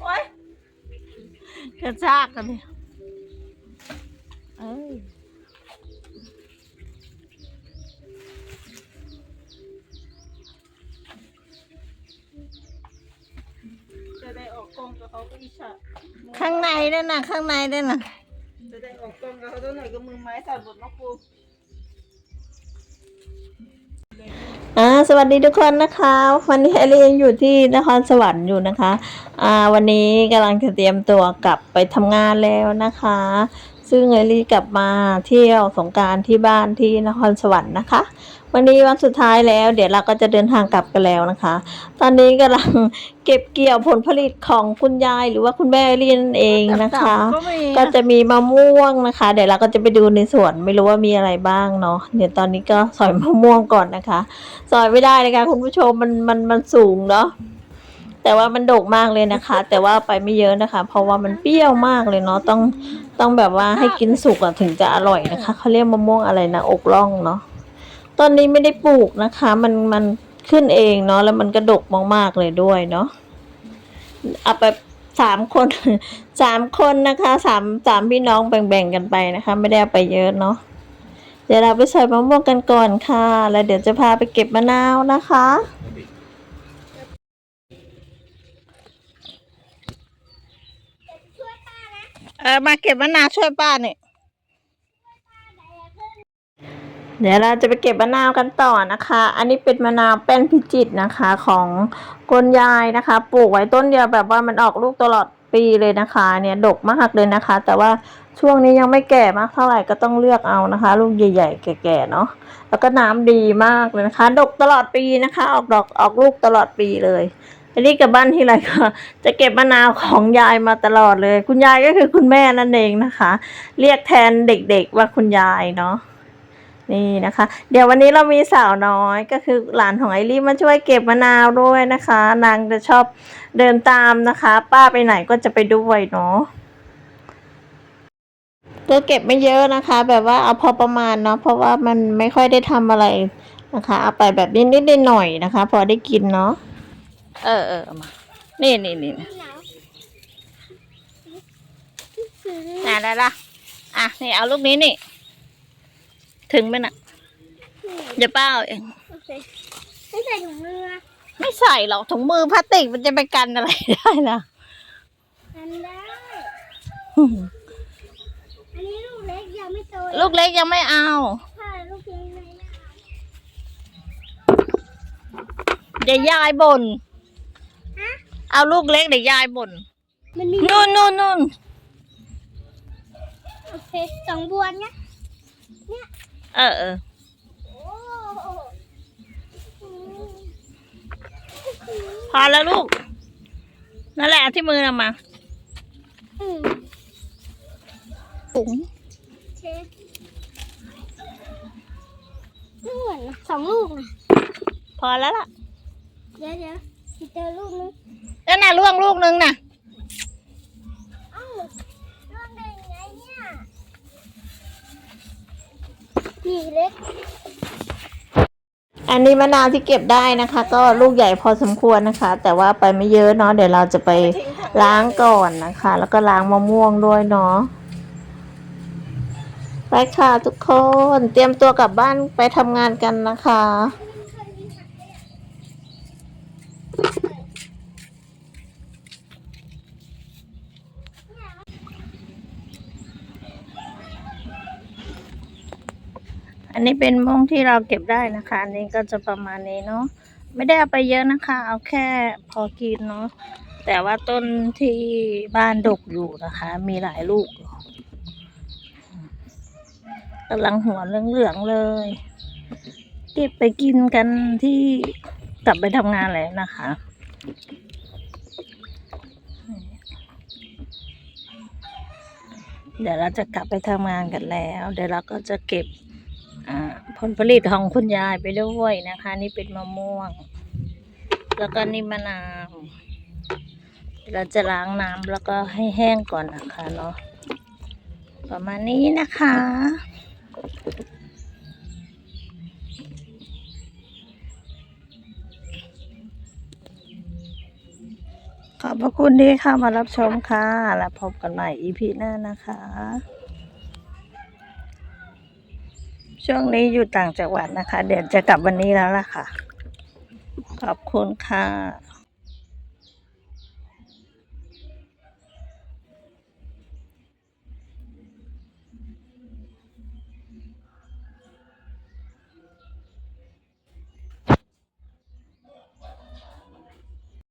โอ๊ยกระชากกันเนี่ยเอ้ยจะได้ออกกล้องกับเขาก็อิจฉาข้างในด้วยนะข้างในด้วยนะจะได้ออกกล้องกับเขาตัวหน่อยก็มือไม้สั่นหมดเน้องปู สวัสดีทุกคนนะคะ วันนี้เอลียังอยู่ที่นครสวรรค์อยู่นะคะ อ่า วันนี้กำลังจะเตรียมตัวกลับไปทำงานแล้วนะคะ ซึ่งเอลีกลับมาเที่ยวสงกรารที่บ้านที่นครสวรรค์นะคะ วันนี้วันสุดท้ายแล้ว เดี๋ยวเราก็จะเดินทางกลับกันแล้วนะคะ ตอนนี้กำลังเก็บเกี่ยวผลผลิตของคุณยายหรือว่าคุณแม่เอลีนั่นเองนะคะก็มีก็จะมีมะม่วงนะคะ เดี๋ยวเราก็จะไปดูในสวนไม่รู้ว่ามีอะไรบ้างเนาะเดี๋ยวตอนนี้ก็สอยมะม่วงก่อนนะคะ สอยไม่ได้เลยค่ะคุณผู้ชมมันมันมันสูงเนาะแต่ว่ามันโดกมากเลยนะคะ แต่ว่าไปไม่เยอะนะคะ เพราะว่ามันเปรี้ยวมากเลยเนาะต้อง ต้องแบบว่าให้กินสุกอะถึงจะอร่อยนะคะเขาเรียกมะม่วงอะไรนะอกล่องเนาะต้นนี้ไม่ได้ปลูกนะคะ มันมันขึ้นเองเนาะแล้วมันกระดกมากๆเลยด้วยเนาะเอาไปสามคนสามคนนะคะสามสามพี่น้องแบ่งๆกันไปนะคะ ไม่ได้เอาไปเยอะเนาะเดี๋ยวเราไปใส่มะม่วงกันก่อนค่ะ แล้วเดี๋ยวจะพาไปเก็บมะนาวนะคะ ออมาเก็บมะนาวช่วยป้าเนี่ยเดี๋ยวเราจะไปเก็บมะนาวกันต่อนะคะ อันนี้เป็นมะนาวแป้นพิจิตนะคะของคุณยายนะคะ ปลูกไว้ต้นเดียวแบบว่ามันออกลูกตลอดปีเลยนะคะ เนี่ยดกมากเลยนะคะ แต่ว่าช่วงนี้ยังไม่แก่มากเท่าไหร่ก็ต้องเลือกเอานะคะ ลูกใหญ่ๆ แก่ๆเนาะ แล้วก็น้ำดีมากเลยนะคะ ดกตลอดปีนะคะ ออกดอกออกลูกตลอดปีเลย อันนี้กลับบ้านที่ไรก็จะเก็บมะนาวของยายมาตลอดเลย คุณยายก็คือคุณแม่นั่นเองนะคะ เรียกแทนเด็กๆว่าคุณยายเนาะนี่นะคะ เดี๋ยววันนี้เรามีสาวน้อยก็คือหลานของไอรีมาช่วยเก็บมะนาวด้วยนะคะ นางจะชอบเดินตามนะคะ ป้าไปไหนก็จะไปด้วยเนาะก็เก็บไม่เยอะนะคะ แบบว่าเอาพอประมาณเนาะเพราะว่ามันไม่ค่อยได้ทำอะไรนะคะ เอาไปแบบนิดๆหน่อยๆนะคะ พอได้กินเนาะ เออเออเอามา นี่นี่นี่อะได้ละอะ นี่เอาลูกนี้นี่ ถึงไหมน่ะ เดี๋ยวป้าเอาเองโอเคไม่ใส่ถุงมืออะไม่ใส่หรอกถุงมือพลาสติกมันจะไปกันอะไรได้ล่ะทำได้ อันนี้ลูกเล็กยังไม่โต ลูกเล็กยังไม่เอาค่ะลูกเล็กเลยนะเดี๋ยวยายบ่นฮะ เอาลูกเล็กเดี๋ยวยายบ่นมันมีนู่นนู่นนู่นโอเคสองบวนเนี่ยเออเออโอ้พอแล้วลูก นั่นแหละเอาที่มือเอามาอืมปุ๋งโอเคไม่เหมือนนะสองลูกนะพอแล้วล่ะ เดี๋ยวเดี๋ยวเจอลูกนึง นั่นน่ะล่วงลูกนึงน่ะเอ้าลูกได้ยังไงเนี่ยนี่เล็ก อันนี้มะนาวที่เก็บได้นะคะ ก็ลูกใหญ่พอสมควรนะคะ แต่ว่าไปไม่เยอะเนาะเดี๋ยวเราจะไปล้างก่อนนะคะ แล้วก็ล้างมะม่วงด้วยเนาะไปค่ะทุกคนเตรียมตัวกลับบ้านไปทำงานกันนะคะ อันนี้เป็นม่วงที่เราเก็บได้นะคะ อันนี้ก็จะประมาณนี้เนาะ ไม่ได้เอาไปเยอะนะคะ เอาแค่พอกินเนาะ แต่ว่าต้นที่บ้านดกอยู่นะคะ มีหลายลูกกำลังหัวเหลืองๆเลย เก็บไปกินกันที่กลับไปทำงานแล้วนะคะเดี๋ยวเราจะกลับไปทำงานกันแล้ว เดี๋ยวเราก็จะเก็บ ผลผลิตของคุณยายไปด้วยนะคะ นี่เป็นมะม่วง แล้วก็นี่มะนาว เราจะล้างน้ำแล้วก็ให้แห้งก่อนนะคะเนาะประมาณนี้นะคะ ขอบพระคุณที่เข้ามารับชมค่ะ และพบกันใหม่อีพีหน้านะคะ ช่วงนี้อยู่ต่างจังหวัดนะคะ เดี๋ยวจะกลับวันนี้แล้วล่ะค่ะ ขอบคุณค่ะ